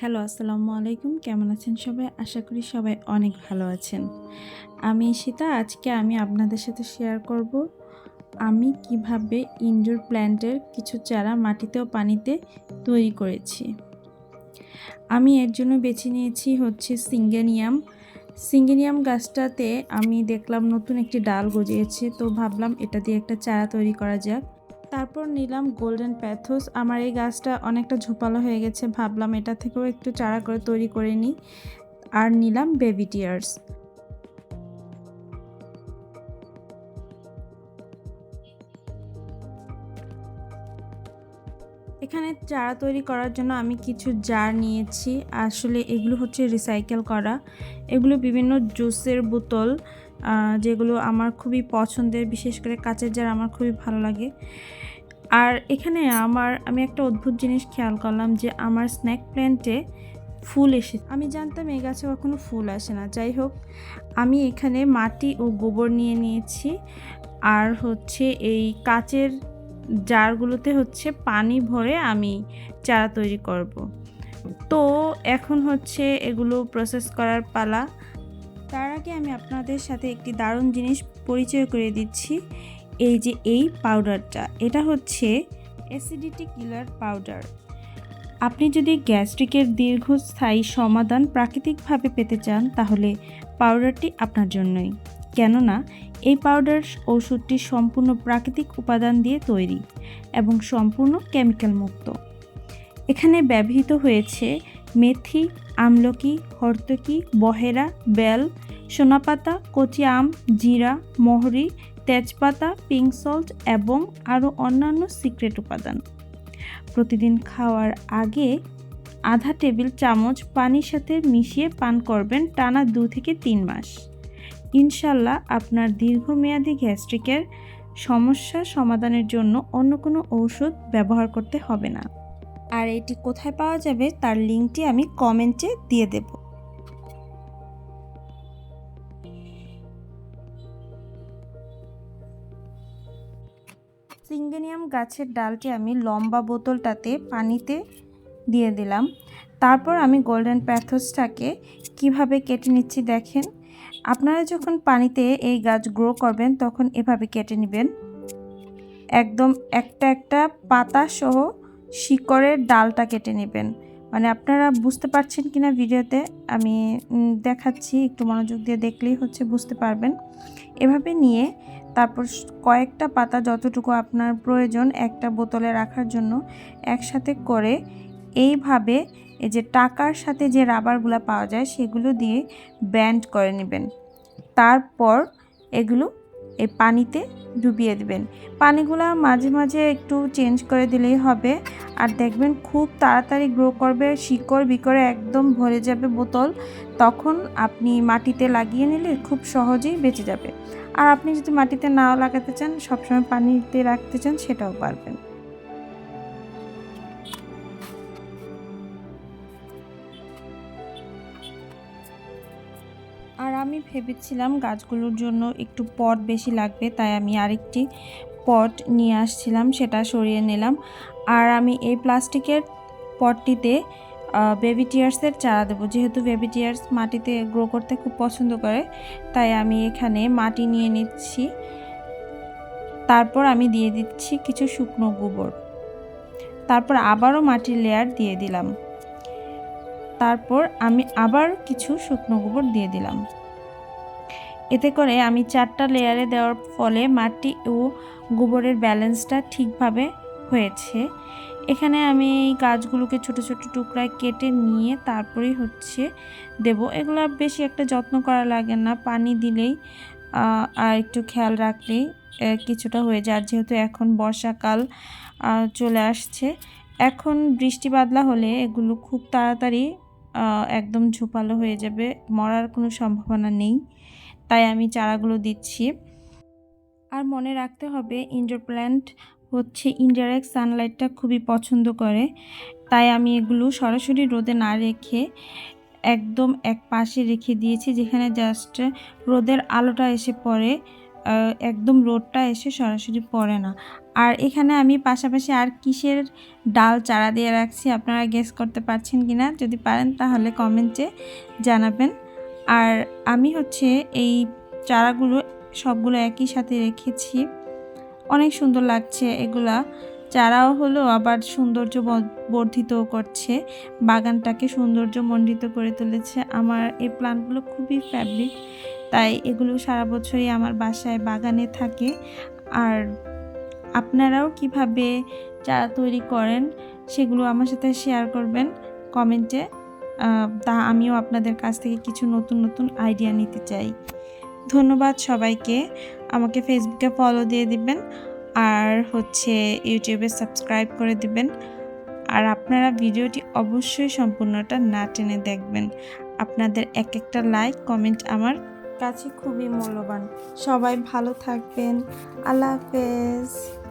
Hello, আসসালামু আলাইকুম। কেমন আছেন সবাই? আশা করি সবাই অনেক ভালো আছেন। আমি সীতা আজকে আমি আপনাদের সাথে শেয়ার করব আমি কীভাবে ইনডোর প্ল্যান্টের কিছু চারা মাটিতে ও পানিতে তৈরি করেছি। আমি এর জন্য বেছে নিয়েছি হচ্ছে সিঙ্গেনিয়াম। সিঙ্গেনিয়াম গাছটাতে আমি দেখলাম নতুন একটি ডাল গজিয়েছে, তো ভাবলাম এটা দিয়ে একটা চারা তৈরি করা যাক। তারপর নিলাম গোল্ডেন প্যাথোস আমার এই গাছটা অনেকটা ঝোপালো হয়ে গেছে, ভাবলাম এটা থেকেও একটু চারা করে তৈরি করে নিই। আর নিলাম বেবি টিয়ার্স এখানে চারা তৈরি করার জন্য আমি কিছু জার নিয়েছি। আসলে এগুলো হচ্ছে রিসাইকেল করা। এগুলো বিভিন্ন জুসের বোতল। যেগুলো আমার খুবই পছন্দের, বিশেষ করে কাঁচের জার আমার খুবই ভালো লাগে। আর এখানে আমার, আমি একটা অদ্ভুত জিনিস খেয়াল করলাম যে আমার স্ন্যাক প্ল্যান্টে ফুল এসে আমি জানতাম এই গাছে কখনো ফুল আসে না। যাই হোক, আমি এখানে মাটি ও গোবর নিয়ে নিয়েছি। আর হচ্ছে এই কাচের জারগুলোতে হচ্ছে পানি ভরে আমি চারা তৈরি করব। তো এখন হচ্ছে এগুলো প্রসেস করার পালা। তার আগে আমি আপনাদের সাথে একটি দারুণ জিনিস পরিচয় করে দিচ্ছি। এই যে এই পাউডারটা এটা হচ্ছে অ্যাসিডিটি কিলার পাউডার আপনি যদি গ্যাস্ট্রিকের দীর্ঘস্থায়ী সমাধান প্রাকৃতিকভাবে পেতে চান, তাহলে পাউডারটি আপনার জন্যই। কেননা, এই পাউডার ওষুধটি সম্পূর্ণ প্রাকৃতিক উপাদান দিয়ে তৈরি এবং সম্পূর্ণ কেমিক্যাল মুক্ত এখানে ব্যবহৃত হয়েছে মেথি আমলকি, হর্তকি, বহেরা, বেল, সোনাপাতা, কচি আম, জিরা, মহরি, তেজপাতা পিঙ্ক সল্ট এবং আরও অন্যান্য সিক্রেট উপাদান। প্রতিদিন খাওয়ার আগে আধা টেবিল চামচ পানির সাথে মিশিয়ে পান করবেন টানা দু থেকে তিন মাস। ইনশাল্লাহ আপনার দীর্ঘমেয়াদী গ্যাস্ট্রিকের সমস্যা সমাধানের জন্য অন্য কোনো ঔষধ ব্যবহার করতে হবে না। আর এটি কোথায় পাওয়া যাবে তার লিঙ্কটি আমি কমেন্টে দিয়ে দেব। সিঙ্গেনিয়াম গাছের ডালটি আমি লম্বা বোতলটাতে পানিতে দিয়ে দিলাম। তারপর আমি গোল্ডেন প্যাথসটাকে কীভাবে কেটে নিচ্ছি দেখেন। আপনারা যখন পানিতে এই গাছ গ্রো করবেন তখন এভাবে কেটে নেবেন। একদম একটা একটা পাতা সহ শিকড়ের ডালটা কেটে নেবেন। মানে আপনারা বুঝতে পারছেন কিনা ভিডিওতে, আমি দেখাচ্ছি, একটু মনোযোগ দিয়ে দেখলেই হচ্ছে বুঝতে পারবেন। এভাবে নিয়ে তারপর কয়েকটা পাতা যতটুকু আপনার প্রয়োজন, একটা বোতলে রাখার জন্য একসাথে করে এইভাবে এই যে টাকার সাথে যে রাবারগুলো পাওয়া যায়, সেগুলো দিয়ে ব্যান্ড করে নেবেন। তারপর এগুলো এই পানিতে ডুবিয়ে দেবেন। পানিগুলা মাঝে মাঝে একটু চেঞ্জ করে দিলেই হবে। আর দেখবেন খুব তাড়াতাড়ি গ্রো করবে, শিকড় বিকড়ে একদম ভরে যাবে বোতল। তখন আপনি মাটিতে লাগিয়ে নিলে খুব সহজেই বেঁচে যাবে। আর আপনি যদি মাটিতে নাও লাগাতে চান, সবসময় পানিতে রাখতে চান, সেটাও পারবেন। আর আমি ভেবেছিলাম গাছগুলোর জন্য একটু পট বেশি লাগবে, তাই আমি আরেকটি পট নিয়ে আসছিলাম, সেটা সরিয়ে নিলাম। আর আমি এই প্লাস্টিকের পটটিতে বেবি টিয়ার্সের চারা দেবো। যেহেতু বেবি টিয়ার্স মাটিতে গ্রো করতে খুব পছন্দ করে, তাই আমি এখানে মাটি নিয়ে নিচ্ছি। তারপর আমি দিয়ে দিচ্ছি কিছু শুকনো গোবর। তারপর আবারও মাটির লেয়ার দিয়ে দিলাম। তারপর আমি আবার কিছু শুকনো গোবর দিয়ে দিলাম। এতে করে আমি চারটা লেয়ারে দেওয়ার ফলে মাটি ও গোবরের ব্যালেন্সটা ঠিকভাবে হয়েছে। এখানে আমি এই গাছগুলোকে ছোট ছোট টুকরায় কেটে নিয়ে তারপরেই হচ্ছে দেব। এগুলো বেশি একটা যত্ন করা লাগে না, পানি দিলেই আর একটু খেয়াল রাখলেই কিছুটা হয়ে যায়। আর যেহেতু এখন বর্ষাকাল চলে আসছে, এখন বৃষ্টি বাদলা হলে এগুলো খুব তাড়াতাড়ি একদম ঝোপালো হয়ে যাবে। মরার কোনো সম্ভাবনা নেই। তাই আমি চারাগুলো দিচ্ছি। আর মনে রাখতে হবে ইনডোর প্ল্যান্ট হচ্ছে ইনডাইরেক্ট সানলাইটটা খুবই পছন্দ করে। তাই আমি এগুলো সরাসরি রোদে না রেখে একদম এক পাশে রেখে দিয়েছি, যেখানে জাস্ট রোদের আলোটা এসে পড়ে। একদম রোডটা এসে সরাসরি পড়ে না। আর এখানে আমি পাশাপাশি আর কিসের ডাল চারা দিয়ে রাখছি আপনারা গেস করতে পারছেন কি না যদি পারেন তাহলে কমেন্টে জানাবেন। আর আমি হচ্ছে এই চারাগুলো সবগুলো একই সাথে রেখেছি। অনেক সুন্দর লাগছে এগুলা। চারাও হলো আবার সৌন্দর্য ব- বর্ধিতও করছে, বাগানটাকে সৌন্দর্য মণ্ডিত করে তুলেছে। আমার এই প্লান্টগুলো খুবই ফেভারিট তাই এগুলো সারা বছরই আমার বাসায় বাগানে থাকে। আর আপনারাও কীভাবে চারা তৈরি করেন সেগুলো আমার সাথে শেয়ার করবেন কমেন্টে তা আমিও আপনাদের কাছ থেকে কিছু নতুন নতুন আইডিয়া নিতে চাই। ধন্যবাদ সবাইকে। আমাকে ফেসবুকে ফলো দিয়ে দিবেন। আর হচ্ছে ইউটিউবে সাবস্ক্রাইব করে দিবেন। আর আপনারা ভিডিওটি অবশ্যই সম্পূর্ণটা না টেনে দেখবেন। আপনাদের এক একটা লাইক কমেন্ট আমার কাছে খুবই মূল্যবান। সবাই ভালো থাকবেন। আল্লাহ হাফেজ।